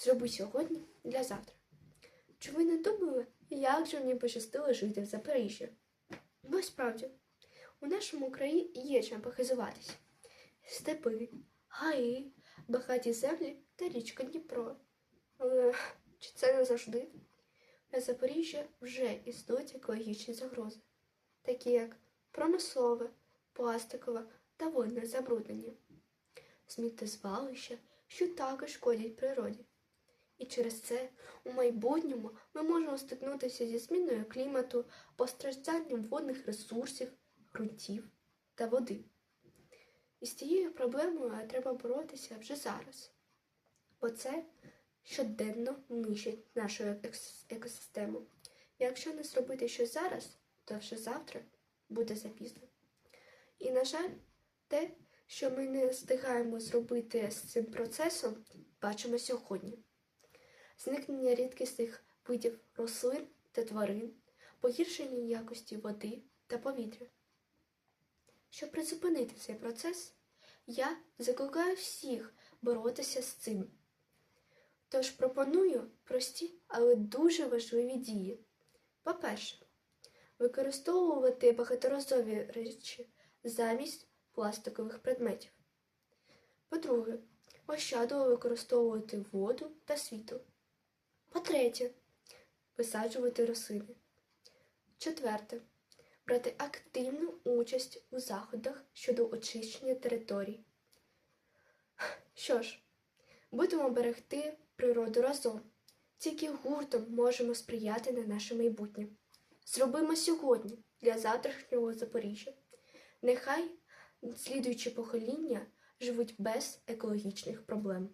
Зроби сьогодні для завтра. Чи ви не думали, як же мені пощастило жити в Запоріжжі? Бо справді, у нашому краї є чим похизуватись. Степи, гаї, багаті землі та річка Дніпро. Але чи це не завжди? На Запоріжжя вже існують екологічні загрози, такі як промислове, пластикове та водне забруднення, сміттєзвалища, що також шкодять природі. І через це у майбутньому ми можемо стикнутися зі зміною клімату, постражданням водних ресурсів, ґрунтів та води. І з цією проблемою треба боротися вже зараз, бо це щоденно нищить нашу екосистему. Якщо не зробити щось зараз, то вже завтра буде запізно. І, на жаль, те, що ми не встигаємо зробити з цим процесом, бачимо сьогодні. Зникнення рідкісних видів рослин та тварин, погіршення якості води та повітря. Щоб призупинити цей процес, я закликаю всіх боротися з цим. Тож пропоную прості, але дуже важливі дії. По-перше, використовувати багаторазові речі замість пластикових предметів. По-друге, ощадливо використовувати воду та світло. По-третє, висаджувати рослини. Четверте, брати активну участь у заходах щодо очищення територій. Що ж, будемо берегти природу разом. Тільки гуртом можемо сприяти на наше майбутнє. Зробимо сьогодні для завтрашнього Запоріжжя. Нехай слідуючі покоління живуть без екологічних проблем.